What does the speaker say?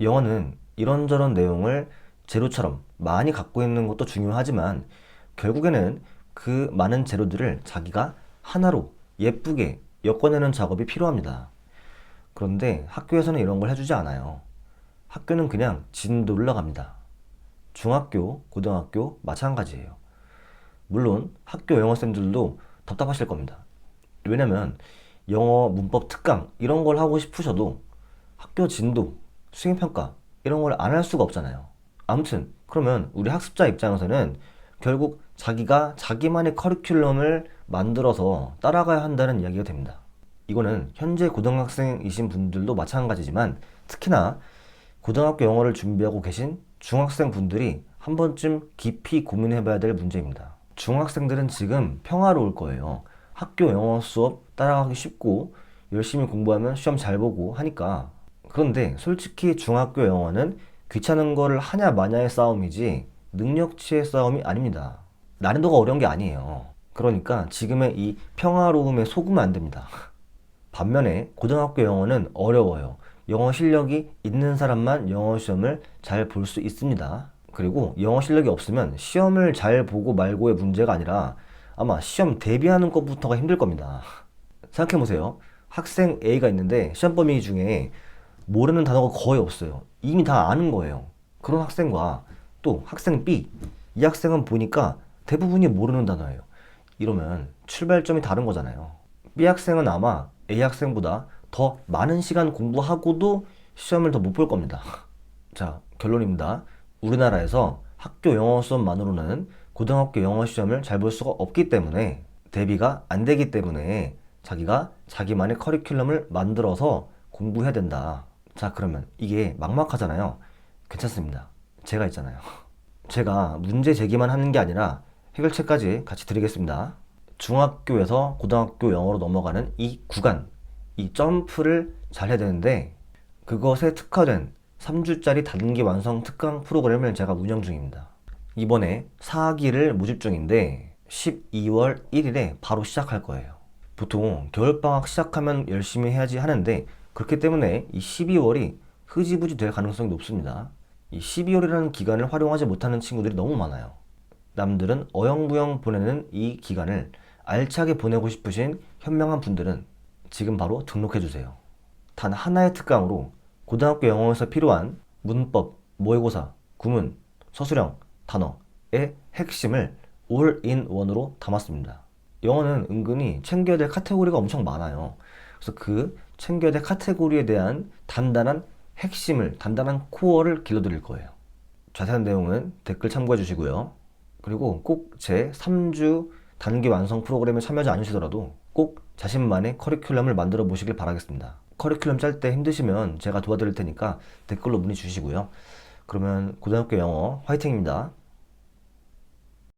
영어는 이런저런 내용을 재료처럼 많이 갖고 있는 것도 중요하지만 결국에는 그 많은 재료들을 자기가 하나로 예쁘게 엮어내는 작업이 필요합니다. 그런데 학교에서는 이런 걸 해주지 않아요. 학교는 그냥 진도 올라갑니다. 중학교, 고등학교 마찬가지예요. 물론 학교 영어쌤들도 답답하실 겁니다. 왜냐면 영어 문법 특강 이런 걸 하고 싶으셔도 학교 진도, 수행평가 이런 걸 안 할 수가 없잖아요. 아무튼 그러면 우리 학습자 입장에서는 결국 자기가 자기만의 커리큘럼을 만들어서 따라가야 한다는 이야기가 됩니다. 이거는 현재 고등학생이신 분들도 마찬가지지만 특히나 고등학교 영어를 준비하고 계신 중학생 분들이 한 번쯤 깊이 고민해 봐야 될 문제입니다. 중학생들은 지금 평화로울 거예요. 학교 영어 수업 따라가기 쉽고 열심히 공부하면 시험 잘 보고 하니까. 그런데 솔직히 중학교 영어는 귀찮은 거를 하냐 마냐의 싸움이지 능력치의 싸움이 아닙니다. 난이도가 어려운 게 아니에요. 그러니까 지금의 이 평화로움에 속으면 안 됩니다. 반면에 고등학교 영어는 어려워요. 영어 실력이 있는 사람만 영어 시험을 잘 볼 수 있습니다. 그리고 영어 실력이 없으면 시험을 잘 보고 말고의 문제가 아니라 아마 시험 대비하는 것부터가 힘들 겁니다. 생각해보세요. 학생 A가 있는데 시험 범위 중에 모르는 단어가 거의 없어요. 이미 다 아는 거예요. 그런 학생과 또 학생 B, 이 학생은 보니까 대부분이 모르는 단어예요. 이러면 출발점이 다른 거잖아요. B 학생은 아마 A 학생보다 더 많은 시간 공부하고도 시험을 더 못 볼 겁니다. 자, 결론입니다. 우리나라에서 학교 영어 수업만으로는 고등학교 영어 시험을 잘 볼 수가 없기 때문에 대비가 안 되기 때문에 자기가 자기만의 커리큘럼을 만들어서 공부해야 된다. 자, 그러면 이게 막막하잖아요. 괜찮습니다. 제가 있잖아요. 제가 문제 제기만 하는 게 아니라 해결책까지 같이 드리겠습니다. 중학교에서 고등학교 영어로 넘어가는 이 구간, 이 점프를 잘 해야 되는데 그것에 특화된 3주짜리 단기 완성 특강 프로그램을 제가 운영 중입니다. 이번에 4기를 모집 중인데 12월 1일에 바로 시작할 거예요. 보통 겨울방학 시작하면 열심히 해야지 하는데 그렇기 때문에 이 12월이 흐지부지 될 가능성이 높습니다. 이 12월이라는 기간을 활용하지 못하는 친구들이 너무 많아요. 남들은 어영부영 보내는 이 기간을 알차게 보내고 싶으신 현명한 분들은 지금 바로 등록해 주세요. 단 하나의 특강으로 고등학교 영어에서 필요한 문법, 모의고사, 구문, 서술형, 단어의 핵심을 올인원으로 담았습니다. 영어는 은근히 챙겨야 될 카테고리가 엄청 많아요. 그래서 그 챙겨야 될 카테고리에 대한 단단한 핵심을, 단단한 코어를 길러드릴 거예요. 자세한 내용은 댓글 참고해 주시고요. 그리고 꼭 제 3주 단기 완성 프로그램에 참여하지 않으시더라도 꼭 자신만의 커리큘럼을 만들어 보시길 바라겠습니다. 커리큘럼 짤 때 힘드시면 제가 도와드릴 테니까 댓글로 문의 주시고요. 그러면 고등학교 영어 화이팅입니다.